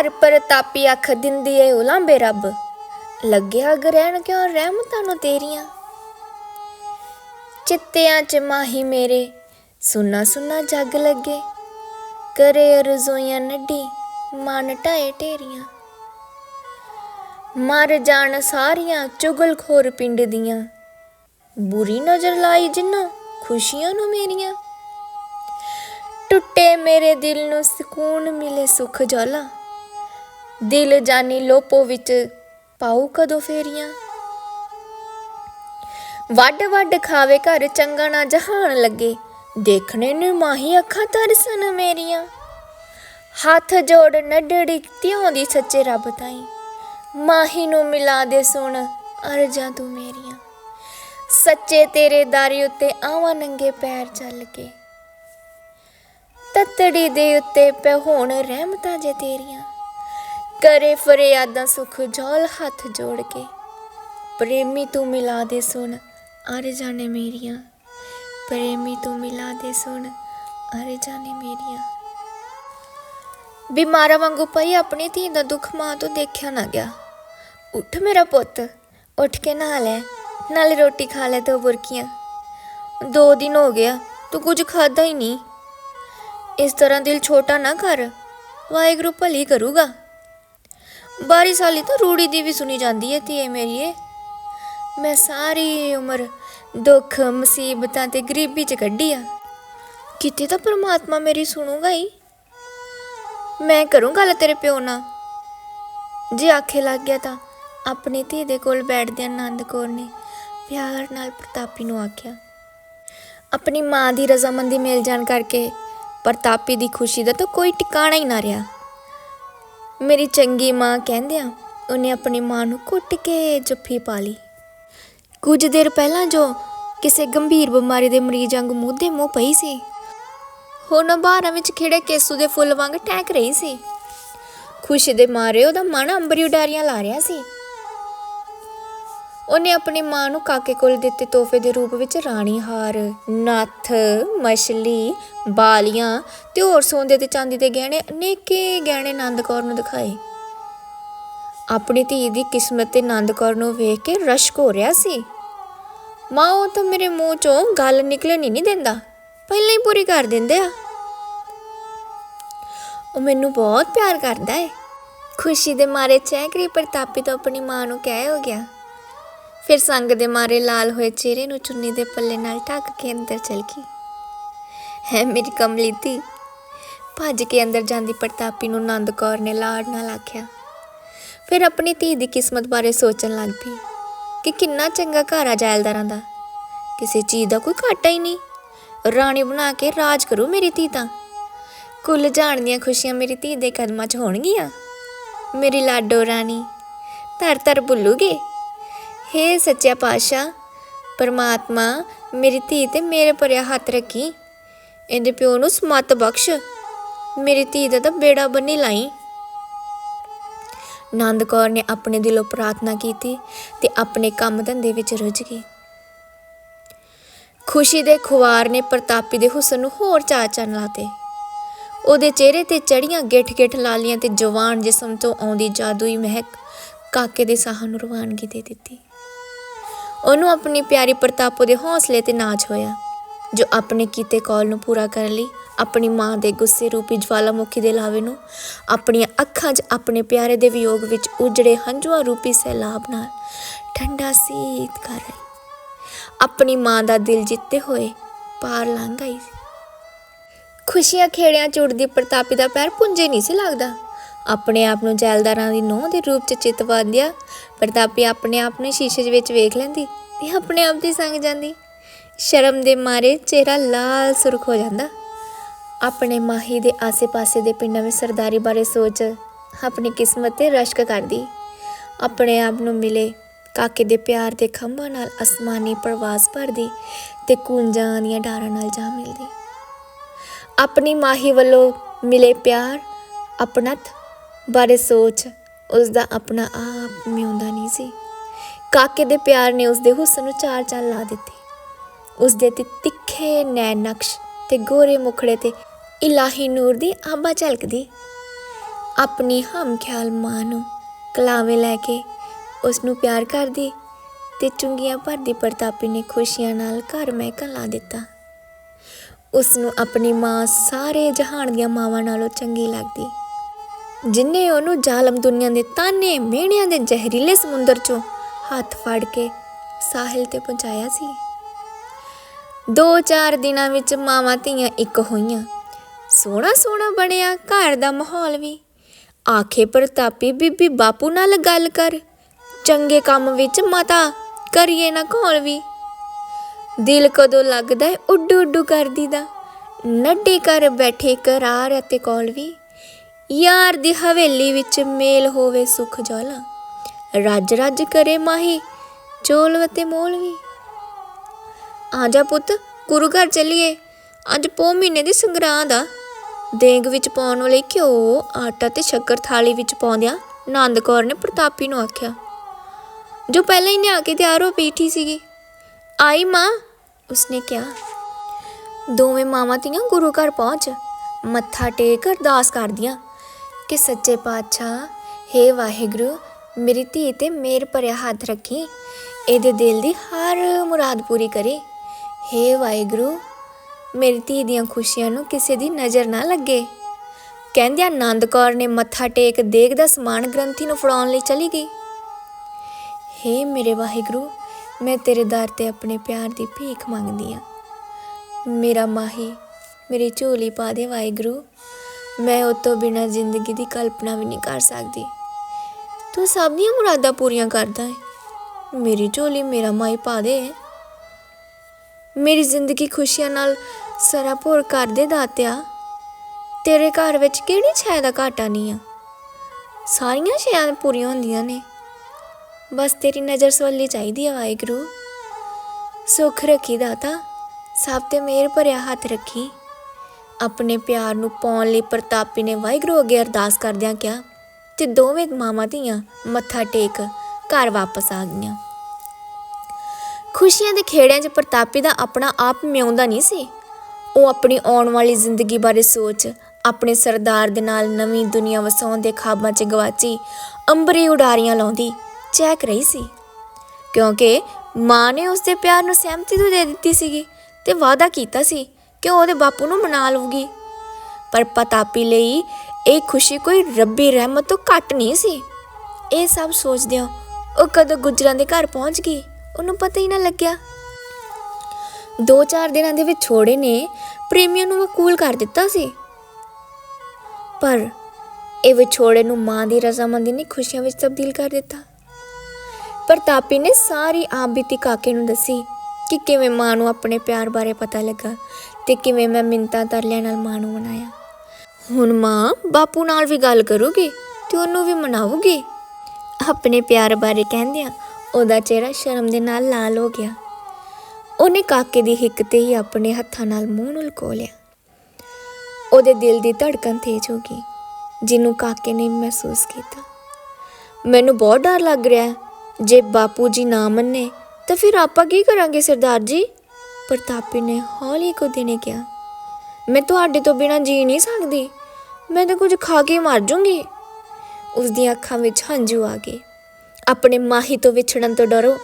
ਘਰ ਪ੍ਰਤਾਪੀ ਅੱਖ ਦਿੰਦੀ ਏ ਉਲਾਂਬੇ ਰੱਬ। ਲੱਗਿਆ ਗ੍ਰਹਿਣ ਕਿਉਂ ਰਹਿਮਤਾਂ ਨੂੰ ਤੇਰੀਆਂ? ਚਿੱਤਿਆਂ ਚ ਮਾਹੀ ਮੇਰੇ, ਸੁਨਾ ਸੁਨਾ ਜੱਗ ਲੱਗੇ। ਕਰੇ ਰਜ਼ੋਈਆਂ ਨੱਡੀ ਮਨ ਢਾਏ ਢੇਰੀਆਂ। ਮਰ ਜਾਣ ਸਾਰੀਆਂ ਚੁਗਲਖੋਰ ਪਿੰਡ ਦੀਆਂ। ਬੁਰੀ ਨਜ਼ਰ ਲਾਈ ਜਿੰਨਾ ਖੁਸ਼ੀਆਂ ਨੂੰ ਮੇਰੀਆਂ। ਟੁੱਟੇ ਮੇਰੇ ਦਿਲ ਨੂੰ ਸਕੂਨ ਮਿਲੇ ਸੁਖ ਜੋਲਾ। ਦਿਲ ਜਾਨੀ ਲੋਪੋ ਵਿੱਚ ਪਾਉ ਕਦੋਂ ਫੇਰੀਆਂ? ਵੱਡ ਵੱਡ ਖਾਵੇ ਘਰ ਚੰਗਾ ਨਾ ਜਹਾਨ ਲੱਗੇ, ਦੇਖਣੇ ਨੂੰ ਮਾਹੀ ਅੱਖਾਂ ਤਰਸਨ ਮੇਰੀਆਂ। ਹੱਥ ਜੋੜ ਨੱਡੜੀ ਤਿਉਂ ਦੀ ਸੱਚੇ ਰੱਬ ਤਾਈ, ਮਾਹੀ ਨੂੰ ਮਿਲਾ ਦੇ ਸੁਣ ਅਰਜ਼ਾਂ ਤੂੰ ਮੇਰੀਆਂ। ਸੱਚੇ ਤੇਰੇ ਦਾਰੀ ਉੱਤੇ ਆਵਾਂ ਨੰਗੇ ਪੈਰ ਚੱਲ ਕੇ। ਤਤੜੀ ਦੇ ਉੱਤੇ ਪੈ ਰਹਿਮਤਾਂ ਜੇ ਤੇਰੀਆਂ। ਕਰੇ ਫਰਿਆਦਾਂ ਸੁਖ ਜੋਲ ਹੱਥ ਜੋੜ ਕੇ। ਪ੍ਰੇਮੀ ਤੂੰ ਮਿਲਾ ਦੇ ਸੁਣ ਅਰ ਜਾਣੇ ਮੇਰੀਆਂ। ਪ੍ਰੇਮੀ ਤੂੰ ਮਿਲਾ ਦੇ ਸੁਣ ਅਰ ਜਾਣੇ ਮੇਰੀਆਂ। ਬਿਮਾਰਾ ਵਾਂਗੂ ਪਈ ਆਪਣੀ ਧੀ ਦਾ ਦੁੱਖ ਮਾਂ ਤੋਂ ਦੇਖਿਆ ਨਾ ਗਿਆ। ਉੱਠ ਮੇਰਾ ਪੁੱਤ, ਉੱਠ ਕੇ ਨਹਾ ਲੈ, ਨਾਲੇ ਰੋਟੀ ਖਾ ਲੈ ਦੋ ਬੁਰਕੀਆਂ। ਦੋ ਦਿਨ ਹੋ ਗਿਆ, ਤੂੰ ਕੁਝ ਖਾਦਾ ਹੀ ਨਹੀਂ। ਇਸ ਤਰ੍ਹਾਂ ਦਿਲ ਛੋਟਾ ਨਾ ਕਰ, ਵਾਹਿਗੁਰੂ ਭਲੀ ਕਰੂਗਾ। ਬਾਰੀ ਸਾਲੀ ਤਾਂ ਰੂੜੀ ਦੀ ਵੀ ਸੁਣੀ ਜਾਂਦੀ ਹੈ ਧੀਏ ਮੇਰੀਏ ਮੈਂ ਸਾਰੀ ਉਮਰ ਦੁੱਖ, ਮੁਸੀਬਤਾਂ ਤੇ ਗਰੀਬੀ ਚ ਕੱਢੀ ਆ। ਕਿਤੇ ਤਾਂ ਪਰਮਾਤਮਾ ਮੇਰੀ ਸੁਣੂਗਾ ਹੀ। ਮੈਂ ਕਰੂੰ ਗੱਲ ਤੇਰੇ ਪਿਓ ਨਾਲ। ਜੇ ਆਖੇ ਲੱਗ ਗਿਆ ਤਾਂ ਆਪਣੀ ਧੀ ਦੇ ਕੋਲ ਬੈਠਦਿਆਂ ਆਨੰਦ ਕੌਰ ਨੇ ਪਿਆਰ ਨਾਲ ਪ੍ਰਤਾਪੀ ਨੂੰ ਆਖਿਆ। ਆਪਣੀ ਮਾਂ ਦੀ ਰਜ਼ਾਮੰਦੀ ਮਿਲ ਜਾਣ ਕਰਕੇ ਪ੍ਰਤਾਪੀ ਦੀ ਖੁਸ਼ੀ ਦਾ ਤਾਂ ਕੋਈ ਟਿਕਾਣਾ ਹੀ ਨਾ ਰਿਹਾ। ਮੇਰੀ ਚੰਗੀ ਮਾਂ ਕਹਿੰਦਿਆਂ ਉਹਨੇ ਆਪਣੀ ਮਾਂ ਨੂੰ ਕੁੱਟ ਕੇ ਜੱਫੀ ਪਾ ਲਈ। ਕੁਝ ਦੇਰ ਪਹਿਲਾਂ ਜੋ ਕਿਸੇ ਗੰਭੀਰ ਬਿਮਾਰੀ ਦੇ ਮਰੀਜ਼ ਵਾਂਗ ਮੂੰਹ ਦੇ ਮੂੰਹ ਪਈ ਸੀ, ਹੁਣ ਬਾਹਰਾਂ ਵਿੱਚ ਖਿੜੇ ਕੇਸੂ ਦੇ ਫੁੱਲ ਵਾਂਗ ਟਹਿਕ ਰਹੀ ਸੀ। ਖੁਸ਼ੀ ਦੇ ਮਾਰੇ ਉਹਦਾ ਮਨ ਅੰਬਰੀ ਉਡਾਰੀਆਂ ਲਾ ਰਿਹਾ ਸੀ। ਉਹਨੇ ਆਪਣੀ ਮਾਂ ਨੂੰ ਕਾਕੇ ਕੋਲ ਦਿੱਤੇ ਤੋਹਫੇ ਦੇ ਰੂਪ ਵਿੱਚ ਰਾਣੀ ਹਾਰ, ਨੱਥ, ਮਛਲੀ, ਬਾਲੀਆਂ ਤੇ ਹੋਰ ਸੋਨੇ ਤੇ ਚਾਂਦੀ ਦੇ ਗਹਿਣੇ, ਅਨੇਕੇ ਗਹਿਣੇ ਆਨੰਦ ਕੌਰ ਨੂੰ ਦਿਖਾਏ। ਆਪਣੀ ਧੀ ਦੀ ਕਿਸਮਤ ਤੇ ਆਨੰਦ ਕੌਰ ਨੂੰ ਵੇਖ ਕੇ ਰਸ਼ਕ ਹੋ ਰਿਹਾ ਸੀ। ਮਾਂ, ਉਹ ਤਾਂ ਮੇਰੇ ਮੂੰਹ ਚੋਂ ਗੱਲ ਨਿਕਲਣ ਹੀ ਨਹੀਂ ਦਿੰਦਾ, ਪਹਿਲਾਂ ਹੀ ਪੂਰੀ ਕਰ ਦਿੰਦੇ ਆ। ਉਹ ਮੈਨੂੰ ਬਹੁਤ ਪਿਆਰ ਕਰਦਾ ਏ। ਖੁਸ਼ੀ ਦੇ ਮਾਰੇ ਚੈਕਰੀ ਪ੍ਰਤਾਪੀ ਤੋਂ ਆਪਣੀ ਮਾਂ ਨੂੰ ਕਹਿ ਹੋ ਗਿਆ। ਫਿਰ ਸੰਗ ਦੇ ਮਾਰੇ ਲਾਲ ਹੋਏ ਚਿਹਰੇ ਨੂੰ ਚੁੰਨੀ ਦੇ ਪੱਲੇ ਨਾਲ ਢੱਕ ਕੇ ਅੰਦਰ ਚਲ ਗਈ। ਹੈ ਮੇਰੀ ਕਮਲੀ ਧੀ, ਭੱਜ ਕੇ ਅੰਦਰ ਜਾਂਦੀ ਪ੍ਰਤਾਪੀ ਨੂੰ ਆਨੰਦ ਕੌਰ ਨੇ ਲਾੜ ਨਾਲ ਆਖਿਆ। ਫਿਰ ਆਪਣੀ ਧੀ ਦੀ ਕਿਸਮਤ ਬਾਰੇ ਸੋਚਣ ਲੱਗ ਪਈ ਕਿ ਕਿੰਨਾ ਚੰਗਾ ਘਰ ਆ ਜੈਲਦਾਰਾਂ ਦਾ। ਕਿਸੇ ਚੀਜ਼ ਦਾ ਕੋਈ ਘਾਟਾ ਹੀ ਨਹੀਂ। ਰਾਣੀ ਬਣਾ ਕੇ ਰਾਜ ਕਰੂ ਮੇਰੀ ਧੀ ਤਾਂ। ਕੁੱਲ ਜਾਣ ਦੀਆਂ ਖੁਸ਼ੀਆਂ ਮੇਰੀ ਧੀ ਦੇ ਕਦਮਾਂ 'ਚ ਹੋਣਗੀਆਂ। ਮੇਰੀ ਲਾਡੋ ਰਾਣੀ, ਧਰ ਧਰ ਭੁੱਲੂਗੇ। ਹੇ ਸੱਚਾ ਪਾਤਸ਼ਾਹ, ਪਰਮਾਤਮਾ ਮੇਰੀ ਧੀ ਤੇ ਮੇਰੇ ਪਰਿਆ ਹੱਥ ਰੱਖੀ। ਇਹਦੇ ਪਿਓ ਨੂੰ ਸਮਤ ਬਖਸ਼। ਮੇਰੀ ਧੀ ਦਾ ਤਾਂ ਬੇੜਾ ਬੰਨੀ ਲਾਈ। ਨੰਦ ਕੌਰ ਨੇ ਆਪਣੇ ਦਿਲੋਂ ਪ੍ਰਾਰਥਨਾ ਕੀਤੀ ਤੇ ਆਪਣੇ ਕੰਮ ਧੰਦੇ ਵਿੱਚ ਰੁੱਝ ਗਈ। ਖੁਸ਼ੀ ਦੇ ਖੁਆਰ ਨੇ ਪ੍ਰਤਾਪੀ ਦੇ ਹੁਸਨ ਨੂੰ ਹੋਰ ਚਾਅ ਚੰਨ ਲਾਤੇ। ਉਹਦੇ ਚਿਹਰੇ ਤੇ ਚੜੀਆਂ ਗਿੱਠ-ਗਿੱਠ ਲਾਲੀਆਂ ਤੇ ਜਵਾਨ ਜਿਸਮ ਤੋਂ ਆਉਂਦੀ ਜਾਦੂਈ ਮਹਿਕ ਕਾਕੇ ਦੇ ਸਾਹ ਨੂੰ ਰਵਾਨਗੀ ਦੇ ਦਿੱਤੀ। ਉਹਨੂੰ ਆਪਣੀ ਪਿਆਰੀ ਪ੍ਰਤਾਪੋ ਦੇ ਹੌਸਲੇ ਤੇ ਨਾਚ ਹੋਇਆ, ਜੋ ਆਪਣੇ ਕੀਤੇ ਕੌਲ ਨੂੰ ਪੂਰਾ ਕਰਨ ਲਈ ਆਪਣੀ ਮਾਂ ਦੇ ਗੁੱਸੇ ਰੂਪੀ ਜਵਾਲਾਮੁਖੀ ਦੇ ਲਾਵੇ ਨੂੰ ਆਪਣੀਆਂ ਅੱਖਾਂ 'ਚ ਆਪਣੇ ਪਿਆਰੇ ਦੇ ਵਿਯੋਗ ਵਿੱਚ ਉਜੜੇ ਹੰਝੂਆਂ ਰੂਪੀ ਸੈਲਾਬ ਨਾਲ ਠੰਡਾ ਸੀਤ ਕਰ ਰਹੀ ਆਪਣੀ ਮਾਂ ਦਾ ਦਿਲ ਜਿੱਤੇ ਹੋਏ ਪਾਰ ਲੰਘ ਆਈ ਸੀ। ਖੁਸ਼ੀਆਂ ਖੇੜਿਆਂ ਚ ਉੱਡਦੀ ਪ੍ਰਤਾਪੀ ਦਾ ਪੈਰ ਪੁੰਜੇ ਨਹੀਂ ਸੀ ਲੱਗਦਾ। ਆਪਣੇ ਆਪ ਨੂੰ ਜੈਲਦਾਰਾਂ ਦੀ ਨੋਹ ਦੇ ਰੂਪ ਚ ਚਿੱਤ ਵਾਂਦਿਆ। ਪ੍ਰਤਾਪੀ ਆਪਣੇ ਆਪ ਨੂੰ ਸ਼ੀਸ਼ੇ ਦੇ ਵਿੱਚ ਵੇਖ ਲੈਂਦੀ ਤੇ ਆਪਣੇ ਆਪ ਦੀ ਸੰਗ ਜਾਂਦੀ। ਸ਼ਰਮ ਦੇ ਮਾਰੇ ਚਿਹਰਾ ਲਾਲ ਸੁਰਖ ਹੋ ਜਾਂਦਾ। ਆਪਣੇ ਮਾਹੀ ਦੇ ਆਸੇ-ਪਾਸੇ ਦੇ ਪਿੰਡਾਂ ਵਿੱਚ ਸਰਦਾਰੀ ਬਾਰੇ ਸੋਚ ਆਪਣੀ ਕਿਸਮਤ ਤੇ ਰਸ਼ਕ ਕਰਦੀ। ਆਪਣੇ ਆਪ ਨੂੰ ਮਿਲੇ ਕਾਕੇ ਦੇ ਪਿਆਰ ਦੇ ਖੰਭਾਂ ਨਾਲ ਅਸਮਾਨੀ ਪ੍ਰਵਾਸ ਭਰਦੀ ਤੇ ਕੁੰਜਾਂ ਦੀਆਂ ਡਾਰਾਂ ਨਾਲ ਜਾ ਮਿਲਦੀ। ਆਪਣੀ ਮਾਹੀ ਵੱਲੋਂ ਮਿਲੇ ਪਿਆਰ, ਆਪਣਤ ਬਾਰੇ ਸੋਚ ਉਸ ਦਾ ਆਪਣਾ ਆਪ ਮਿਉਂਦਾ ਨਹੀਂ ਸੀ। ਕਾਕੇ ਦੇ ਪਿਆਰ ਨੇ ਉਸ ਦੇ ਹੁਸਨ ਨੂੰ ਚਾਰ ਚਾਲ ਲਾ ਦਿੱਤੇ। ਉਸ ਦੇ ਤੇ ਤਿੱਖੇ ਨੈਣ ਨਕਸ਼ ਤੇ ਗੋਰੇ ਮੁਖੜੇ ਤੇ ਇਲਾਹੀ ਨੂਰ ਦੀ ਆਬਾ ਝਲਕਦੀ। ਆਪਣੀ ਹਮ ਖਿਆਲ ਮਾਂ ਨੂੰ ਕਲਾਵੇ ਲੈ ਕੇ ਉਸ ਨੂੰ ਪਿਆਰ ਕਰਦੀ ਤੇ ਚੁੰਗੀਆਂ ਭਰਦੀ ਪ੍ਰਤਾਪੀ ਨੇ ਖੁਸ਼ੀਆਂ ਨਾਲ ਘਰ ਮਹਿਕਣ ਲਾ ਦਿੱਤਾ। ਉਸ ਨੂੰ ਆਪਣੀ ਮਾਂ ਸਾਰੇ ਜਹਾਨ ਦੀਆਂ ਮਾਵਾਂ ਨਾਲੋਂ ਚੰਗੀ ਲੱਗਦੀ। ਜਿਨੇ ਉਹਨੂੰ ਜ਼ਾਲਮ ਦੁਨੀਆ ਦੇ ਤਾਨੇ ਮਿਹਣਿਆਂ ਦੇ ਜ਼ਹਿਰੀਲੇ ਸਮੁੰਦਰ ਚੋਂ ਹੱਥ ਫੜ ਕੇ ਸਾਹਿਲ ਤੇ ਪਹੁੰਚਾਇਆ ਸੀ। ਦੋ ਚਾਰ ਦਿਨਾਂ ਵਿੱਚ ਮਾਵਾਂ ਧੀਆਂ ਇੱਕ ਹੋਈਆਂ। ਸੋਹਣਾ ਸੋਹਣਾ ਬਣਿਆ ਘਰ ਦਾ ਮਾਹੌਲ ਵੀ। ਆਖੇ ਪ੍ਰਤਾਪੀ, ਬੀਬੀ ਬਾਪੂ ਨਾਲ ਗੱਲ ਕਰ। ਚੰਗੇ ਕੰਮ ਵਿੱਚ ਮਤਾ ਕਰੀਏ ਨਾ ਘੋਲ ਵੀ। ਦਿਲ ਕਦੋਂ ਲੱਗਦਾ ਏ ਉੱਡੂ ਉੱਡੂ ਕਰਦੀ ਦਾ। ਨੱਡੇ ਕਰ ਬੈਠੇ ਕਰਾਰ ਅਤੇ ਕੋਲ ਵੀ। ਯਾਰ ਦੀ ਹਵੇਲੀ ਵਿੱਚ ਮੇਲ ਹੋਵੇ ਸੁਖ ਜੋਲਾ। ਰੱਜ ਰੱਜ ਕਰੇ ਮਾਹੀ, ਚੋਲ ਅਤੇ ਮੋਲ ਆ ਜਾ ਪੁੱਤ, ਗੁਰੂ ਘਰ ਚੱਲੀਏ। ਅੱਜ ਪੋ ਮਹੀਨੇ ਦੀ ਸੰਗਰਾਂਦ ਆ। ਦੇਗ ਵਿੱਚ ਪਾਉਣ ਵਾਲੇ ਘਿਓ, ਆਟਾ ਤੇ ਸ਼ੱਕਰ ਥਾਲੀ ਵਿੱਚ ਪਾਉਂਦਿਆਂ ਨੰਦ ਕੌਰ ਨੇ ਪ੍ਰਤਾਪੀ ਨੂੰ ਆਖਿਆ, ਜੋ ਪਹਿਲਾਂ ਹੀ ਨਿਆ ਕੇ ਤਿਆਰ ਹੋ ਬੈਠੀ ਸੀਗੀ, ਆਈ ਮਾਂ? ਉਸਨੇ ਕਿਹਾ, ਦੋਵੇਂ ਮਾਵਾਂ ਤੀਆਂ ਗੁਰੂ ਘਰ ਪਹੁੰਚ, ਮੱਥਾ ਟੇਕ ਅਰਦਾਸ ਕਰਦੀਆਂ। ਕਿ ਸੱਚੇ ਪਾਤਸ਼ਾਹ, ਹੇ ਵਾਹਿਗੁਰੂ, ਮੇਰੀ ਧੀ ਤੇ ਮੇਰ ਭਰਿਆ ਹੱਥ ਰੱਖੀ। ਇਹਦੇ ਦਿਲ ਦੀ ਹਰ ਮੁਰਾਦ ਪੂਰੀ ਕਰੇ। ਹੇ ਵਾਹਿਗੁਰੂ, ਮੇਰੀ ਧੀ ਦੀਆਂ ਖੁਸ਼ੀਆਂ ਨੂੰ ਕਿਸੇ ਦੀ ਨਜ਼ਰ ਨਾ ਲੱਗੇ। ਕਹਿੰਦਿਆਂ ਆਨੰਦ ਕੌਰ ਨੇ ਮੱਥਾ ਟੇਕ ਦੇਗ ਦਾ ਸਮਾਨ ਗ੍ਰੰਥੀ ਨੂੰ ਫੜਾਉਣ ਲਈ ਚਲੀ ਗਈ। ਹੇ ਮੇਰੇ ਵਾਹਿਗੁਰੂ, ਮੈਂ ਤੇਰੇ ਦਰ ਤੇ ਆਪਣੇ ਪਿਆਰ ਦੀ ਭੀਖ ਮੰਗਦੀ ਆ। ਮੇਰਾ ਮਾਹੀ, ਮੇਰੀ ਝੋਲੀ ਪਾ ਦੇ ਵਾਹਿਗੁਰੂ। ਮੈਂ ਉਹ ਤੋਂ ਬਿਨਾਂ ਜ਼ਿੰਦਗੀ ਦੀ ਕਲਪਨਾ ਵੀ ਨਹੀਂ ਕਰ ਸਕਦੀ। ਤੂੰ ਸਭ ਦੀਆਂ ਮੁਰਾਦਾਂ ਪੂਰੀਆਂ ਕਰਦਾ ਹੈ ਮੇਰੀ ਝੋਲੀ ਮੇਰਾ ਮਾਈ ਪਾ ਦੇ ਮੇਰੀ ਜ਼ਿੰਦਗੀ ਖੁਸ਼ੀਆਂ ਨਾਲ ਸਰਾਪੁਰ ਕਰ ਦੇ ਦਾਤਿਆ। ਤੇਰੇ ਘਰ ਵਿੱਚ ਕਿਹੜੀ ਛੈ ਦਾ ਘਾਟਾ ਨਹੀਂ ਆ? ਸਾਰੀਆਂ ਛਿਆਂ ਪੂਰੀਆਂ ਹੁੰਦੀਆਂ ਨੇ। ਬਸ ਤੇਰੀ ਨਜ਼ਰ ਸਵੱਲੀ ਚਾਹੀਦੀ ਆ ਵਾਹਿਗੁਰੂ। ਸੁਖ ਰੱਖੀ ਦਾਤਾ, ਸਭ ਤੇ ਮੇਰ ਭਰਿਆ ਹੱਥ ਰੱਖੀ। ਆਪਣੇ ਪਿਆਰ ਨੂੰ ਪਾਉਣ ਲਈ ਪ੍ਰਤਾਪੀ ਨੇ ਵਾਹਿਗੁਰੂ ਅੱਗੇ ਅਰਦਾਸ ਕਰਦਿਆਂ ਕਿਹਾ, ਤੇ ਦੋਵੇਂ ਮਾਵਾਂ ਧੀਆਂ ਮੱਥਾ ਟੇਕ, ਘਰ ਵਾਪਸ ਆ ਗਈਆਂ। ਖੁਸ਼ੀਆਂ ਦੇ ਖੇੜਿਆਂ 'ਚ ਪ੍ਰਤਾਪੀ ਦਾ ਆਪਣਾ ਆਪ ਮਿਉਂਦਾ ਨਹੀਂ ਸੀ। ਉਹ ਆਪਣੀ ਆਉਣ ਵਾਲੀ ਜ਼ਿੰਦਗੀ ਬਾਰੇ ਸੋਚ, ਆਪਣੇ ਸਰਦਾਰ ਦੇ ਨਾਲ ਨਵੀਂ ਦੁਨੀਆ ਵਸਾਉਣ ਦੇ ਖਾਬਾਂ 'ਚ ਗਵਾਚੀ, ਅੰਬਰੀ ਉਡਾਰੀਆਂ ਲਾਉਂਦੀ ਚੈਕ ਰਹੀ ਸੀ। ਕਿਉਂਕਿ ਮਾਂ ਨੇ ਉਸ ਦੇ ਪਿਆਰ ਨੂੰ ਸਹਿਮਤੀ ਤੋਂ ਦੇ ਦਿੱਤੀ ਸੀਗੀ ਤੇ ਵਾਅਦਾ ਕੀਤਾ ਸੀ ਕਿ ਉਹਦੇ ਬਾਪੂ ਨੂੰ ਮਨਾ ਲਊਗੀ। ਪਰ ਪਤਾਪੀ ਲਈ ਇਹ ਖੁਸ਼ੀ ਕੋਈ ਰੱਬੀ ਰਹਿਮਤ ਤੋਂ ਘੱਟ ਨਹੀਂ ਸੀ। ਇਹ ਸਭ ਸੋਚਦਿਆਂ ਉਹ ਕਦੋਂ ਗੁਜਰਾਂ ਦੇ ਘਰ ਪਹੁੰਚ ਗਈ, ਉਹਨੂੰ ਪਤਾ ਹੀ ਨਾ ਲੱਗਿਆ। ਦੋ ਚਾਰ ਦਿਨਾਂ ਦੇ ਵਿੱਚ ਛੋੜੇ ਨੇ ਪ੍ਰੇਮੀਆਂ ਨੂੰ ਵਕੂਲ ਕਰ ਦਿੱਤਾ ਸੀ। ਪਰ ਇਹ ਵਿਛੋੜੇ ਨੂੰ ਮਾਂ ਦੀ ਰਜ਼ਾਮੰਦੀ ਨੇ ਖੁਸ਼ੀਆਂ ਵਿੱਚ ਤਬਦੀਲ ਕਰ ਦਿੱਤਾ। ਪ੍ਰਤਾਪੀ ਨੇ ਸਾਰੀ ਆਪ ਬੀਤੀ ਕਾਕੇ ਨੂੰ ਦੱਸੀ ਕਿ ਕਿਵੇਂ ਮਾਂ ਨੂੰ ਆਪਣੇ ਪਿਆਰ ਬਾਰੇ ਪਤਾ ਲੱਗਾ ਤੇ ਕਿਵੇਂ ਮੈਂ ਮਿੰਤਾ ਤਰਲਿਆਂ ਨਾਲ ਮਾਂ ਨੂੰ ਮਨਾਇਆ। ਹੁਣ ਮਾਂ ਬਾਪੂ ਨਾਲ ਵੀ ਗੱਲ ਕਰੂਗੀ ਤੇ ਉਹਨੂੰ ਵੀ ਮਨਾਉਗੀ ਆਪਣੇ ਪਿਆਰ ਬਾਰੇ ਕਹਿੰਦਿਆਂ ਉਹਦਾ ਚਿਹਰਾ ਸ਼ਰਮ ਦੇ ਨਾਲ ਲਾਲ ਹੋ ਗਿਆ। ਉਹਨੇ ਕਾਕੇ ਦੀ ਹਿੱਕ ਤੇ ਹੀ ਆਪਣੇ ਹੱਥਾਂ ਨਾਲ ਮੂੰਹ ਨੂੰ ਲਕੋ ਲਿਆ। ਉਹਦੇ ਦਿਲ ਦੀ ਧੜਕਨ ਤੇਜ਼ ਹੋ ਗਈ, ਜਿਹਨੂੰ ਕਾਕੇ ਨੇ ਮਹਿਸੂਸ ਕੀਤਾ। ਮੈਨੂੰ ਬਹੁਤ ਡਰ ਲੱਗ ਰਿਹਾ ਜੇ ਬਾਪੂ ਜੀ ਨਾ ਮੰਨੇ ਤਾਂ ਫਿਰ ਆਪਾਂ ਕੀ ਕਰਾਂਗੇ, ਸਰਦਾਰ ਜੀ? ਪ੍ਰਤਾਪੀ ਨੇ ਹੌਲੀ ਕੁੱਦੀ ਨੇ ਕਿਹਾ, ਮੈਂ ਤੁਹਾਡੇ ਤੋਂ ਬਿਨਾਂ ਜੀ ਨਹੀਂ ਸਕਦੀ। ਮੈਂ ਤਾਂ ਕੁਝ ਖਾ ਕੇ ਮਰ ਜੂੰਗੀ। ਉਸ ਦੀਆਂ ਅੱਖਾਂ ਵਿੱਚ ਹੰਝੂ ਆ ਗਏ। ਆਪਣੇ ਮਾਹੀ ਤੋਂ ਵਿਛੜਨ ਤੋਂ ਡਰੋ,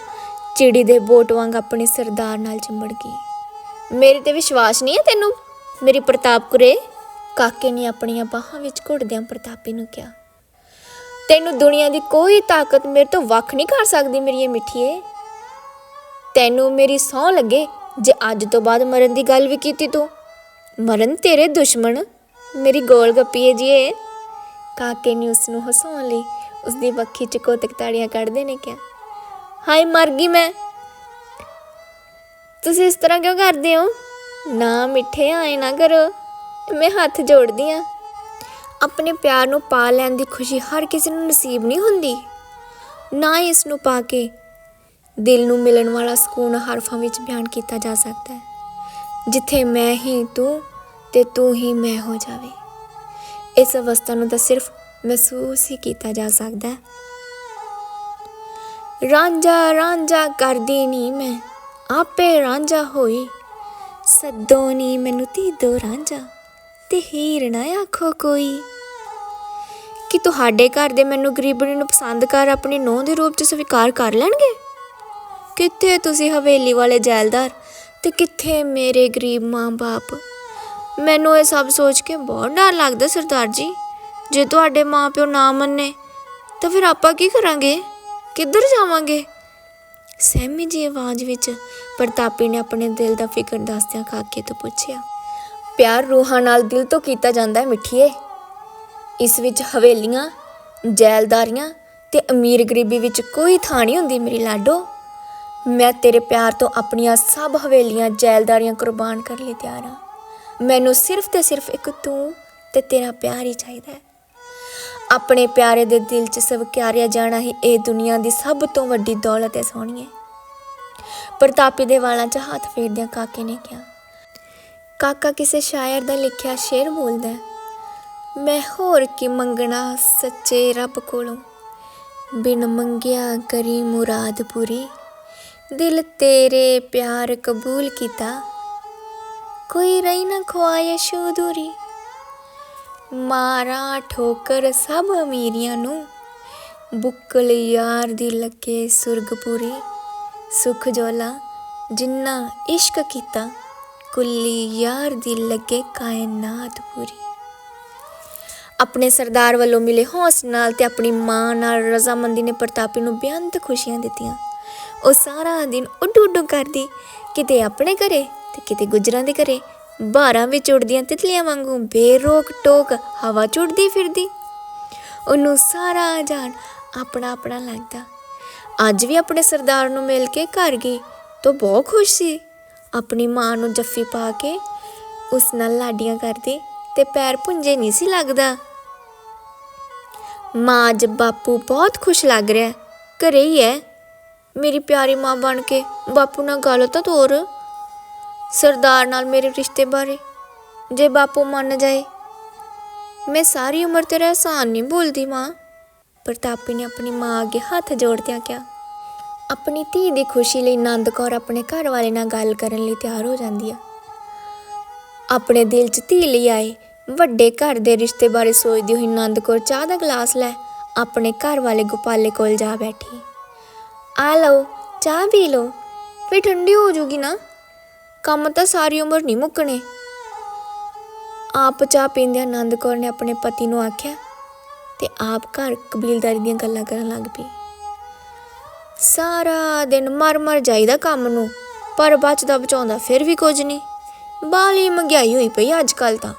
ਚਿੜੀ ਦੇ ਬੋਟ ਵਾਂਗ ਆਪਣੇ ਸਰਦਾਰ ਨਾਲ ਚਿੰਬੜ ਗਈ। ਮੇਰੇ ਤੇ ਵਿਸ਼ਵਾਸ ਨਹੀਂ ਹੈ ਤੈਨੂੰ, ਮੇਰੀ ਪ੍ਰਤਾਪ ਕੁਰੇ? ਕਾਕੇ ਨੇ ਆਪਣੀਆਂ ਬਾਹਾਂ ਵਿੱਚ ਘੁੱਟਦਿਆਂ ਪ੍ਰਤਾਪੀ ਨੂੰ ਕਿਹਾ, ਤੈਨੂੰ ਦੁਨੀਆ ਦੀ ਕੋਈ ਤਾਕਤ ਮੇਰੇ ਤੋਂ ਵੱਖ ਨਹੀਂ ਕਰ ਸਕਦੀ, ਮੇਰੀ ਇਹ ਮਿੱਠੀਏ। ਤੈਨੂੰ ਮੇਰੀ ਸਹੁੰ ਲੱਗੇ ਜੇ ਅੱਜ ਤੋਂ ਬਾਅਦ ਮਰਨ ਦੀ ਗੱਲ ਵੀ ਕੀਤੀ ਤੂੰ? ਮਰਨ ਤੇਰੇ ਦੁਸ਼ਮਣ, ਮੇਰੀ ਗੋਲ ਗੱਪੀਏ ਜੀਏ। ਕਾਕੇ ਨੇ ਉਸ ਨੂੰ ਹਸਾਉਣ ਲਈ ਉਸ ਦੀ ਵੱਖੀ ਚ ਕੋਤਕ ਤਾੜੀਆਂ ਕੱਢਦੇ ਨੇ ਕਿਹਾ, ਹਾਏ, ਮਰ ਗਈ ਮੈਂ। ਤੁਸੀਂ ਇਸ ਤਰ੍ਹਾਂ ਕਿਉਂ ਕਰਦੇ ਹੋ? ਨਾ ਮਿੱਠੇ ਆਏ ਨਾ ਕਰੋ, ਮੈਂ ਹੱਥ ਜੋੜਦੀ ਆ ਆਪਣੇ ਪਿਆਰ ਨੂੰ ਪਾ ਲੈਣ ਦੀ ਖੁਸ਼ੀ ਹਰ ਕਿਸੇ ਨੂੰ ਨਸੀਬ ਨਹੀਂ ਹੁੰਦੀ। ਨਾ ਹੀ ਇਸ ਨੂੰ ਪਾ ਕੇ ਦਿਲ ਨੂੰ ਮਿਲਣ ਵਾਲਾ ਸਕੂਨ ਹਰਫਾਂ ਵਿੱਚ ਬਿਆਨ ਕੀਤਾ ਜਾ ਸਕਦਾ ਹੈ। ਜਿੱਥੇ ਮੈਂ ਹੀ ਤੂੰ ਤੇ ਤੂੰ ਹੀ ਮੈਂ ਹੋ ਜਾਵੇ। ਇਸ ਅਵਸਥਾ ਨੂੰ ਤਾਂ ਸਿਰਫ ਮਹਿਸੂਸ ਹੀ ਕੀਤਾ ਜਾ ਸਕਦਾ ਹੈ। ਰਾਂਝਾ ਰਾਂਝਾ ਕਰਦੀ ਨਹੀਂ ਮੈਂ, ਆਪੇ ਰਾਂਝਾ ਹੋਈ। ਸੱਦੋ ਨਹੀਂ ਮੈਨੂੰ ਤੀ ਦੋ ਰਾਂਝਾ, ਤੇ ਹੀਰ ਨਾ ਆਖੋ ਕੋਈ। ਕਿ ਤੁਹਾਡੇ ਘਰ ਦੇ ਮੈਨੂੰ ਗਰੀਬਣੀ ਨੂੰ ਪਸੰਦ ਕਰ ਆਪਣੀ ਨੂੰਹ ਦੇ ਰੂਪ 'ਚ ਸਵੀਕਾਰ ਕਰ ਲੈਣਗੇ? ਕਿੱਥੇ ਤੁਸੀਂ ਹਵੇਲੀ ਵਾਲੇ ਜੈਲਦਾਰ ਤੇ ਕਿੱਥੇ ਮੇਰੇ ਗਰੀਬ ਮਾਂ-ਬਾਪ? ਮੈਨੂੰ ਇਹ ਸਭ ਸੋਚ ਕੇ ਬਹੁਤ ਡਰ ਲੱਗਦਾ ਸਰਦਾਰ ਜੀ। ਜੇ ਤੁਹਾਡੇ ਮਾਪਿਓ ਨਾ ਮੰਨੇ, ਤਾਂ ਫਿਰ ਆਪਾਂ ਕੀ ਕਰਾਂਗੇ? ਕਿੱਧਰ ਜਾਵਾਂਗੇ? ਸਹਿਮੀ ਜੀ ਆਵਾਜ਼ ਵਿੱਚ ਪ੍ਰਤਾਪੀ ਨੇ ਆਪਣੇ ਦਿਲ ਦਾ ਫਿਕਰ ਦੱਸਦਿਆਂ ਕਾਕੇ ਤੋਂ ਪੁੱਛਿਆ, ਪਿਆਰ ਰੂਹਾਂ ਨਾਲ ਦਿਲ ਤੋਂ ਕੀਤਾ ਜਾਂਦਾ ਹੈ, ਮਿੱਠੀਏ। ਇਸ ਵਿੱਚ ਹਵੇਲੀਆਂ, ਜੈਲਦਾਰੀਆਂ ਤੇ ਅਮੀਰ ਗਰੀਬੀ ਵਿੱਚ ਕੋਈ ਥਾਂ ਨਹੀਂ ਹੁੰਦੀ, ਮੇਰੀ ਲਾਡੋ। ਮੈਂ ਤੇਰੇ ਪਿਆਰ ਤੋਂ ਆਪਣੀਆਂ ਸਭ ਹਵੇਲੀਆਂ, ਜੈਲਦਾਰੀਆਂ ਕੁਰਬਾਨ ਕਰਨ ਲਈ ਤਿਆਰ ਹਾਂ। ਮੈਨੂੰ ਸਿਰਫ ਤੇ ਸਿਰਫ ਇੱਕ ਤੂੰ ਤੇ ਤੇਰਾ ਪਿਆਰ ਹੀ ਚਾਹੀਦਾ ਹੈ। ਆਪਣੇ ਪਿਆਰੇ ਦੇ ਦਿਲ 'ਚ ਸਵਕਾਰਿਆ ਜਾਣਾ ਹੀ ਇਹ ਦੁਨੀਆ ਦੀ ਸਭ ਤੋਂ ਵੱਡੀ ਦੌਲਤ ਹੈ ਸੋਹਣੀਏ ਪ੍ਰਤਾਪੀ ਦੇ ਵਾਲਾਂ 'ਚ ਹੱਥ ਫੇਰਦਿਆਂ ਕਾਕੇ ਨੇ ਕਿਹਾ, ਕਾਕਾ ਕਿਸੇ ਸ਼ਾਇਰ ਦਾ ਲਿਖਿਆ ਸ਼ੇਰ ਬੋਲਦਾ ਮੈਂ ਹੋਰ ਕੀ ਮੰਗਣਾ ਸੱਚੇ ਰੱਬ ਕੋਲੋਂ? ਬਿਨ ਮੰਗਿਆ ਕਰੀ ਮੁਰਾਦ ਪੂਰੀ ਦਿਲ ਤੇਰੇ ਪਿਆਰ ਕਬੂਲ ਕੀਤਾ। ਕੋਈ ਰਹੀ ਨਾ ਖਵਾਇਸ਼ ਅਧੂਰੀ ਮਾਰਾ ਠੋਕਰ ਸਭ ਅਮੀਰੀਆਂ ਨੂੰ। ਬੁੱਕਲ ਯਾਰ ਦੀ ਲੱਗੇ ਸੁਰਗਪੁਰੀ ਸੁਖ ਜੋਲਾ ਜਿੰਨਾ ਇਸ਼ਕ ਕੀਤਾ। ਕੁੱਲੀ ਯਾਰ ਦੀ ਲੱਗੇ ਕਾਇਨਾਤ ਪੂਰੀ। ਆਪਣੇ ਸਰਦਾਰ ਵੱਲੋਂ ਮਿਲੇ ਹੌਸਲੇ ਨਾਲ ਤੇ ਆਪਣੀ ਮਾਂ ਨਾਲ ਰਜ਼ਾਮੰਦੀ ਨੇ ਪ੍ਰਤਾਪੀ ਨੂੰ ਬੇਅੰਤ ਖੁਸ਼ੀਆਂ ਦਿੱਤੀਆਂ। ਉਹ ਸਾਰਾ ਦਿਨ ਉੱਡੂ ਉੱਡੂ ਕਰਦੀ। ਕਿਤੇ ਆਪਣੇ ਘਰੇ ਤੇ ਕਿਤੇ ਗੁਜਰਾਂ ਦੇ ਘਰੇ। ਬਾਰਾਂ ਵਿੱਚ ਉੜਦੀਆਂ ਤਿਤਲੀਆਂ ਵਾਂਗੂ ਬੇਰੋਕ ਟੋਕ ਹਵਾ ਚ ਉੱਡਦੀ ਫਿਰਦੀ। ਉਹਨੂੰ ਸਾਰਾ ਜਾਣ ਆਪਣਾ ਆਪਣਾ ਲੱਗਦਾ। ਅੱਜ ਵੀ ਆਪਣੇ ਸਰਦਾਰ ਨੂੰ ਮਿਲ ਕੇ ਘਰ ਗਈ ਤਾਂ ਬਹੁਤ ਖੁਸ਼ ਸੀ। ਆਪਣੀ ਮਾਂ ਨੂੰ ਜੱਫੀ ਪਾ ਕੇ ਉਸ ਨਾਲ ਲਾਡੀਆਂ ਕਰਦੀ ਤੇ ਪੈਰ ਪੁੰਜੇ ਨਹੀਂ ਸੀ ਲੱਗਦਾ। ਮਾਂ ਅੱਜ ਬਾਪੂ ਬਹੁਤ ਖੁਸ਼ ਲੱਗ ਰਿਹਾ। ਘਰੇ ਹੀ ਹੈ। ਮੇਰੀ ਪਿਆਰੀ ਮਾਂ ਬਣ ਕੇ ਬਾਪੂ ਨਾਲ ਗੱਲ ਤਾਂ ਤੋਰ। ਸਰਦਾਰ ਨਾਲ ਮੇਰੇ ਰਿਸ਼ਤੇ ਬਾਰੇ। ਜੇ ਬਾਪੂ ਮੰਨ ਜਾਏ, ਮੈਂ ਸਾਰੀ ਉਮਰ ਤੇਰਾ ਅਹਿਸਾਨ ਨਹੀਂ ਭੁੱਲਦੀ ਮਾਂ। ਪ੍ਰਤਾਪੀ ਨੇ ਆਪਣੀ ਮਾਂ ਅੱਗੇ ਹੱਥ ਜੋੜਦਿਆਂ ਕਿਹਾ, ਆਪਣੀ ਧੀ ਦੀ ਖੁਸ਼ੀ ਲਈ ਨੰਦ ਕੌਰ ਆਪਣੇ ਘਰ ਵਾਲੇ ਨਾਲ ਗੱਲ ਕਰਨ ਲਈ ਤਿਆਰ ਹੋ ਜਾਂਦੀ ਆ। ਆਪਣੇ ਦਿਲ 'ਚ ਧੀ ਲਈ ਆਏ ਵੱਡੇ ਘਰ ਦੇ ਰਿਸ਼ਤੇ ਬਾਰੇ ਸੋਚਦੀ ਹੋਈ ਨੰਦ ਕੌਰ ਚਾਹ ਦਾ ਗਲਾਸ ਲੈ ਆਪਣੇ ਘਰ ਵਾਲੇ ਗੋਪਾਲੇ ਕੋਲ ਜਾ ਬੈਠੀ। ਆ ਲਓ, ਚਾਹ ਪੀ ਲਓ। ਫਿਰ ਠੰਡੀ ਹੋ ਜੂਗੀ ਨਾ। ਕੰਮ ਤਾਂ ਸਾਰੀ ਉਮਰ ਨਹੀਂ ਮੁੱਕਣੇ। ਆਪ ਚਾਹ ਪੀਂਦਿਆਂ ਆਨੰਦ ਕੌਰ ਨੇ ਆਪਣੇ ਪਤੀ ਨੂੰ ਆਖਿਆ ਤੇ ਆਪ ਘਰ ਕਬੀਲਦਾਰੀ ਦੀਆਂ ਗੱਲਾਂ ਕਰਨ ਲੱਗ ਪਈ। ਸਾਰਾ ਦਿਨ ਮਰ ਮਰ ਜਾਈਦਾ ਕੰਮ ਨੂੰ, ਪਰ ਬਚਦਾ ਬਚਾਉਂਦਾ ਫਿਰ ਵੀ ਕੁਝ ਨਹੀਂ। ਬਾਲੀ ਮਹਿੰਗਾਈ ਹੋਈ ਪਈ ਅੱਜ ਕੱਲ ਤਾਂ।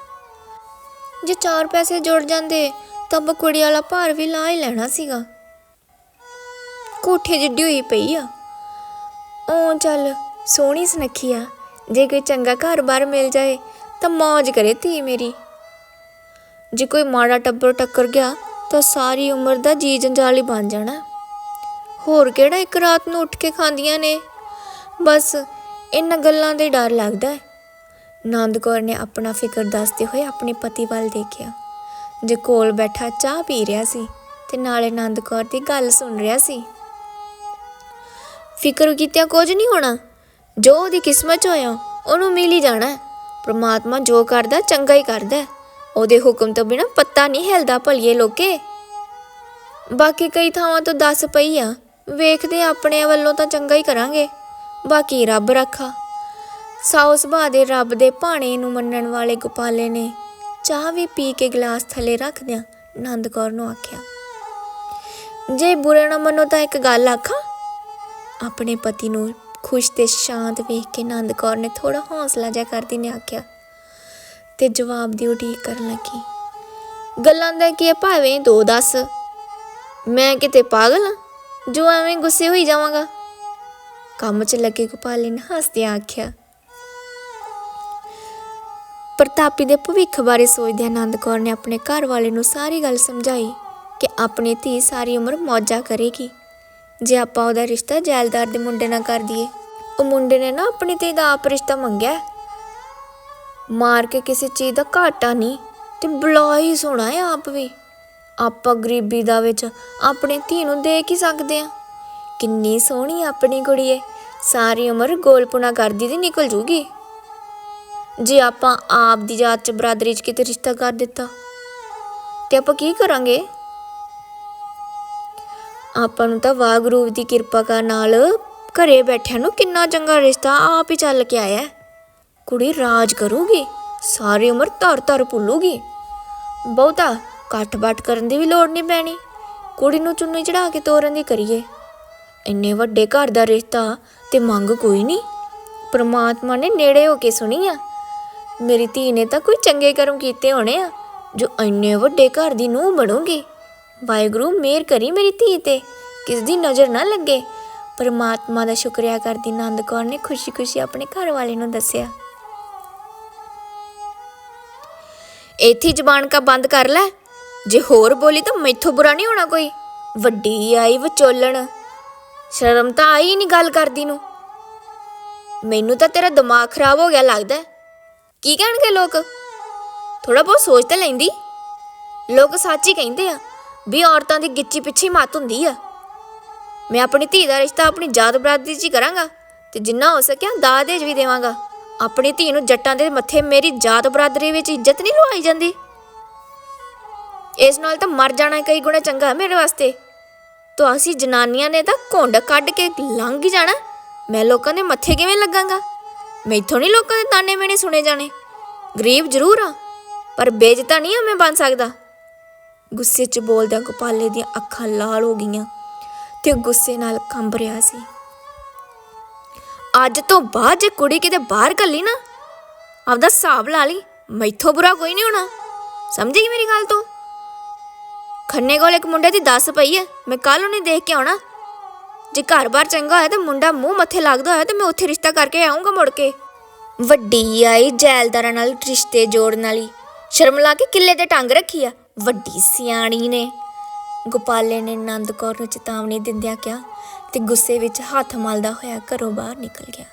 ਜੇ ਚਾਰ ਪੈਸੇ ਜੁੜ ਜਾਂਦੇ ਤਾਂ ਬਕੁੜੀ ਵਾਲਾ ਭਾਰ ਵੀ ਲਾ ਹੀ ਲੈਣਾ ਸੀਗਾ। ਕੋਠੇ ਜਿੱਡੀ ਹੋਈ ਪਈ ਆ। ਉਹ ਚੱਲ ਸੋਹਣੀ ਸੁਨੱਖੀ ਆ। ਜੇ ਕੋਈ ਚੰਗਾ ਘਰ-ਬਾਰ ਮਿਲ ਜਾਏ ਤਾਂ ਮੌਜ ਕਰੇ ਧੀ ਮੇਰੀ। ਜੇ ਕੋਈ ਮਾੜਾ ਟੱਬਰ ਟੱਕਰ ਗਿਆ ਤਾਂ ਸਾਰੀ ਉਮਰ ਦਾ ਜੀ ਜੰਜਾਲ ਹੀ ਬਣ ਜਾਣਾ। ਹੋਰ ਕਿਹੜਾ ਇੱਕ ਰਾਤ ਨੂੰ ਉੱਠ ਕੇ ਖਾਂਦੀਆਂ ਨੇ? ਬਸ ਇਹਨਾਂ ਗੱਲਾਂ ਦੇ ਡਰ ਲੱਗਦਾ ਹੈ। ਨੰਦ ਕੌਰ ਨੇ ਆਪਣਾ ਫਿਕਰ ਦੱਸਦੇ ਹੋਏ ਆਪਣੇ ਪਤੀ ਵੱਲ ਦੇਖਿਆ। ਜੇ ਕੋਲ ਬੈਠਾ ਚਾਹ ਪੀ ਰਿਹਾ ਸੀ ਤੇ ਨਾਲੇ ਨੰਦ ਕੌਰ ਦੀ ਗੱਲ ਸੁਣ ਰਿਹਾ ਸੀ। ਫਿਕਰ ਕੀਤਿਆਂ ਕੁਝ ਨਹੀਂ ਹੋਣਾ। ਜੋ ਉਹਦੀ ਕਿਸਮਤ 'ਚ ਹੋਇਆ, ਉਹਨੂੰ ਮਿਲ ਹੀ ਜਾਣਾ। ਹੈ। ਪ੍ਰਮਾਤਮਾ ਜੋ ਕਰਦਾ, ਚੰਗਾ ਹੀ ਕਰਦਾ। ਉਹਦੇ ਹੁਕਮ ਤੋਂ ਬਿਨਾ ਪੱਤਾ ਨਹੀਂ ਹਿਲਦਾ ਭਲੀਏ ਲੋਕੇ। ਬਾਕੀ ਕਈ ਥਾਵਾਂ ਤੋਂ ਦੱਸ ਪਈ ਆ, ਵੇਖਦੇ ਹਾਂ ਆਪਣੇ ਵੱਲੋਂ ਤਾਂ ਚੰਗਾ ਹੀ ਕਰਾਂਗੇ। ਬਾਕੀ ਰੱਬ ਰੱਖਾ। ਸਾਉ ਸੁਭਾਅ ਦੇ ਰੱਬ ਦੇ ਭਾਣੇ ਨੂੰ ਮੰਨਣ ਵਾਲੇ ਗੋਪਾਲੇ ਨੇ ਚਾਹ ਵੀ ਪੀ ਕੇ ਗਲਾਸ ਥੱਲੇ ਰੱਖਦਿਆਂ ਨੰਦ ਕੌਰ ਨੂੰ ਆਖਿਆ, ਜੇ ਬੁਰੇ ਨਾ ਮੰਨੋ ਤਾਂ ਇੱਕ ਗੱਲ ਆਖਾਂ ਆਪਣੇ ਪਤੀ ਨੂੰ ਖੁਸ਼ ਤੇ ਸ਼ਾਂਤ ਵੇਖ ਕੇ ਆਨੰਦ ਕੌਰ ਨੇ ਥੋੜਾ ਹੌਸਲਾ ਜਿਹਾ ਕਰਦੀ ਨੇ ਆਖਿਆ ਤੇ ਜਵਾਬ ਦੀ ਉਡੀਕ ਕਰਨ ਲੱਗੀ। ਗੱਲਾਂ ਦਾ ਕੀ ਹੈ ਭਾਵੇਂ ਦੋ ਦੱਸ। ਮੈਂ ਕਿਤੇ ਪਾਗਲ ਹਾਂ ਜੋ ਐਵੇਂ ਗੁੱਸੇ ਹੋਈ ਜਾਵਾਂਗਾ? ਕੰਮ 'ਚ ਲੱਗੇ ਗੋਪਾਲੇ ਨੇ ਹੱਸਦਿਆਂ ਆਖਿਆ। ਪ੍ਰਤਾਪੀ ਦੇ ਭਵਿੱਖ ਬਾਰੇ ਸੋਚਦਿਆਂ ਆਨੰਦ ਕੌਰ ਨੇ ਆਪਣੇ ਘਰ ਵਾਲੇ ਨੂੰ ਸਾਰੀ ਗੱਲ ਸਮਝਾਈ ਕਿ ਆਪਣੀ ਧੀ ਸਾਰੀ ਉਮਰ ਮੌਜਾਂ ਕਰੇਗੀ। ਜੇ ਆਪਾਂ ਉਹਦਾ ਰਿਸ਼ਤਾ ਜੈਲਦਾਰ ਦੇ ਮੁੰਡੇ ਨਾਲ ਕਰ ਦਈਏ, ਉਹ ਮੁੰਡੇ ਨੇ ਨਾ ਆਪਣੀ ਧੀ ਦਾ ਆਪ ਰਿਸ਼ਤਾ ਮੰਗਿਆ। ਮਾਰ ਕੇ ਕਿਸੇ ਚੀਜ਼ ਦਾ ਘਾਟਾ ਨਹੀਂ, ਤੇ ਬੁਲਾ ਹੀ ਸੋਣਾ ਹੈ ਆਪ ਵੀ। ਆਪਾਂ ਗਰੀਬੀ ਦਾ ਵਿੱਚ ਆਪਣੀ ਧੀ ਨੂੰ ਦੇਖ ਹੀ ਸਕਦੇ ਆ ਕਿੰਨੀ ਸੋਹਣੀ ਆਪਣੀ ਕੁੜੀ ਏ। ਸਾਰੀ ਉਮਰ ਗੋਲਪੁਣਾ ਕਰਦੀ ਤੇ ਨਿਕਲ ਜੂਗੀ। ਜੇ ਆਪਾਂ ਆਪ ਦੀ ਜਾਤ ਚ ਬਰਾਦਰੀ ਚ ਕਿਤੇ ਰਿਸ਼ਤਾ ਕਰ ਦਿੱਤਾ, ਤੇ ਆਪਾਂ ਕੀ ਕਰਾਂਗੇ? ਆਪਾਂ ਨੂੰ ਤਾਂ ਵਾਹਿਗੁਰੂ ਦੀ ਕਿਰਪਾ ਕਰ ਨਾਲ ਘਰੇ ਬੈਠਿਆਂ ਨੂੰ ਕਿੰਨਾ ਚੰਗਾ ਰਿਸ਼ਤਾ ਆਪ ਹੀ ਚੱਲ ਕੇ ਆਇਆ ਕੁੜੀ ਰਾਜ ਕਰੂਗੀ, ਸਾਰੀ ਉਮਰ ਧਰ ਧਰ ਭੁੱਲੂਗੀ। ਬਹੁਤਾ ਕੱਟ ਬੱਟ ਕਰਨ ਦੀ ਵੀ ਲੋੜ ਨਹੀਂ ਪੈਣੀ। ਕੁੜੀ ਨੂੰ ਚੁੰਨੀ ਚੜਾ ਕੇ ਤੋਰਨ ਦੀ ਕਰੀਏ। ਇੰਨੇ ਵੱਡੇ ਘਰ ਦਾ ਰਿਸ਼ਤਾ ਤੇ ਮੰਗ ਕੋਈ ਨਹੀਂ। ਪ੍ਰਮਾਤਮਾ ਨੇ ਨੇੜੇ ਹੋ ਕੇ ਸੁਣੀ ਆ। ਮੇਰੀ ਧੀ ਨੇ ਤਾਂ ਕੋਈ ਚੰਗੇ ਕਰਮ ਕੀਤੇ ਹੋਣੇ ਆ, ਜੋ ਇੰਨੇ ਵੱਡੇ ਘਰ ਦੀ ਨੂੰਹ ਬਣੂਗੀ। ਵਾਹਿਗੁਰੂ, ਮਿਹਰ ਕਰੀ ਮੇਰੀ ਧੀ ਤੇ। ਕਿਸ ਦੀ ਨਜ਼ਰ ਨਾ ਲੱਗੇ। ਪਰਮਾਤਮਾ ਦਾ ਸ਼ੁਕਰੀਆ ਕਰਦੀ ਨੰਦ ਕੌਰ ਨੇ ਖੁਸ਼ੀ-ਖੁਸ਼ੀ ਆਪਣੇ ਘਰ ਵਾਲੇ ਨੂੰ ਦੱਸਿਆ। ਇੱਥੇ ਜ਼ਬਾਨ ਕਾ ਬੰਦ ਕਰ ਲੈ। ਜੇ ਹੋਰ ਬੋਲੀ ਤਾਂ ਮੈਥੋਂ ਬੁਰਾ ਨਹੀਂ ਹੋਣਾ ਕੋਈ। ਵੱਡੀ ਆਈ ਵਿਚੋਲਣ। ਸ਼ਰਮ ਤਾਂ ਆਈ ਨਹੀਂ ਗੱਲ ਕਰਦੀ ਨੂੰ। ਮੈਨੂੰ ਤਾਂ ਤੇਰਾ ਦਿਮਾਗ ਖਰਾਬ ਹੋ ਗਿਆ ਲੱਗਦਾ। ਕੀ ਕਹਿਣਗੇ ਲੋਕ? ਥੋੜਾ ਬਹੁਤ ਸੋਚ ਤਾਂ ਲੈਂਦੀ। ਲੋਕ ਸੱਚ ਹੀ ਕਹਿੰਦੇ ਆ। ਵੀ ਔਰਤਾਂ ਦੀ ਗਿੱਚੀ ਪਿੱਛੇ ਮੱਤ ਹੁੰਦੀ ਆ। ਮੈਂ ਆਪਣੀ ਧੀ ਦਾ ਰਿਸ਼ਤਾ ਆਪਣੀ ਜਾਤ ਬਰਾਦਰੀ 'ਚ ਹੀ ਕਰਾਂਗਾ ਤੇ ਜਿੰਨਾ ਹੋ ਸਕਿਆ ਦਾਦੇਜ ਵੀ ਦੇਵਾਂਗਾ। ਆਪਣੀ ਧੀ ਨੂੰ ਜੱਟਾਂ ਦੇ ਮੱਥੇ ਮੇਰੀ ਜਾਤ ਬਰਾਦਰੀ ਵਿੱਚ ਇੱਜ਼ਤ ਨਹੀਂ ਲਵਾਈ ਜਾਂਦੀ। ਇਸ ਨਾਲ ਤਾਂ ਮਰ ਜਾਣਾ ਕਈ ਗੁਣਾ ਚੰਗਾ ਮੇਰੇ ਵਾਸਤੇ। ਤਾਂ ਅਸੀਂ ਜਨਾਨੀਆਂ ਨੇ ਤਾਂ ਘੁੰਡ ਕੱਢ ਕੇ ਲੰਘ ਹੀ ਜਾਣਾ। ਮੈਂ ਲੋਕਾਂ ਦੇ ਮੱਥੇ ਕਿਵੇਂ ਲੱਗਾਂਗਾ? ਮੈਥੋਂ ਨਹੀਂ ਲੋਕਾਂ ਦੇ ਤਾਨੇ ਮੇਣੇ ਸੁਣੇ ਜਾਣੇ। ਗਰੀਬ ਜ਼ਰੂਰ ਆ, ਪਰ ਬੇਇੱਜ਼ਤਾ ਨਹੀਂ ਆ ਮੈਂ ਬਣ ਸਕਦਾ। ਗੁੱਸੇ 'ਚ ਬੋਲਦਿਆਂ ਗੋਪਾਲੇ ਦੀਆਂ ਅੱਖਾਂ ਲਾਲ ਹੋ ਗਈਆਂ ਤੇ ਗੁੱਸੇ ਨਾਲ ਕੰਬ ਰਿਹਾ ਸੀ। ਅੱਜ ਤੋਂ ਬਾਅਦ ਜੇ ਕੁੜੀ ਕਿਤੇ ਬਾਹਰ ਕੱਲੀ ਨਾ, ਆਪਦਾ ਹਿਸਾਬ ਲਾ ਲਈ, ਮੈਥੋਂ ਬੁਰਾ ਕੋਈ ਨਹੀਂ ਹੋਣਾ। ਸਮਝ ਗਈ ਮੇਰੀ ਗੱਲ ਤੂੰ? ਖੰਨੇ ਕੋਲ ਇੱਕ ਮੁੰਡੇ ਦੀ ਦੱਸ ਪਈ ਐ, ਮੈਂ ਕੱਲ ਉਹਨੇ ਦੇਖ ਕੇ ਆਉਣਾ। ਜੇ ਘਰ-ਬਾਰ ਚੰਗਾ ਹੋਇਆ ਤਾਂ ਮੁੰਡਾ ਮੂੰਹ ਮੱਥੇ ਲੱਗਦਾ ਹੋਇਆ ਤਾਂ ਮੈਂ ਉੱਥੇ ਰਿਸ਼ਤਾ ਕਰਕੇ ਆਉਂਗਾ ਮੁੜ ਕੇ। ਵੱਡੀ ਆਈ ਜੈਲਦਾਰਾਂ ਨਾਲ, ਰਿਸ਼ਤੇ ਜੋੜਨ ਵਾਲੀ। ਸ਼ਰਮ ਲਾ ਕੇ ਕਿੱਲੇ ਤੇ ਟੰਗ ਰੱਖੀ ਆ। ਵੱਡੀ ਸਿਆਣੀ ਨੇ। ਗੋਪਾਲੇ ਨੇ ਨੰਦ ਕੌਰ ਨੂੰ ਚੇਤਾਵਨੀ ਦਿੰਦਿਆਂ ਕਿਹਾ ਤੇ ਗੁੱਸੇ ਵਿੱਚ ਹੱਥ ਮਲਦਾ ਹੋਇਆ ਘਰੋਂ ਬਾਹਰ ਨਿਕਲ ਗਿਆ।